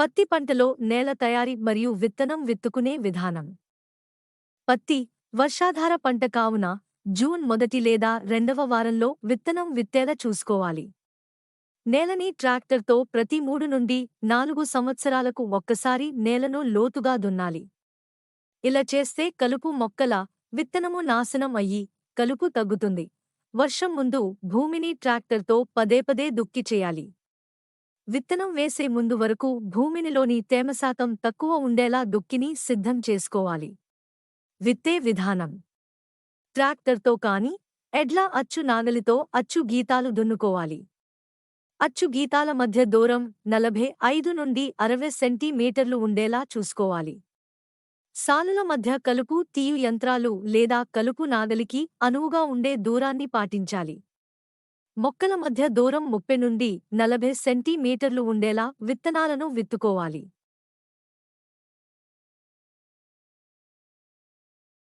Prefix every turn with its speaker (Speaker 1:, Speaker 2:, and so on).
Speaker 1: పత్తి పంటలో నేల తయారీ మరియు విత్తనం విత్తుకునే విధానం. పత్తి వర్షాధార పంట కావున జూన్ మొదటి లేదా రెండవ వారంలో విత్తనం విత్తేలా చూసుకోవాలి. నేలని ట్రాక్టర్తో ప్రతి మూడు నుండి నాలుగు సంవత్సరాలకు ఒక్కసారి నేలను లోతుగా దున్నాలి. ఇలా చేస్తే కలుపు మొక్కల విత్తనము నాశనం అయ్యి కలుపు తగ్గుతుంది. వర్షం ముందు భూమిని ట్రాక్టర్తో పదేపదే దుక్కి చేయాలి. విత్తనం వేసే ముందు వరకు భూమినిలోని తేమశాతం తక్కువ ఉండేలా దుక్కిని సిద్ధం చేసుకోవాలి. విత్తే విధానం. ట్రాక్టర్తో కాని ఎడ్ల అచ్చు నాగలితో అచ్చు గీతాలు దున్నుకోవాలి. అచ్చు గీతాల మధ్య దూరం నలభై ఐదు నుండి అరవై సెంటీమీటర్లు ఉండేలా చూసుకోవాలి. సాలుల మధ్య కలుపు తీయు యంత్రాలు లేదా కలుపు నాగలికి అనువుగా ఉండే దూరాన్ని పాటించాలి. మొక్కల మధ్య దూరం ముప్పై నుండి నలభై సెంటీమీటర్లు ఉండేలా విత్తనాలను విత్తుకోవాలి.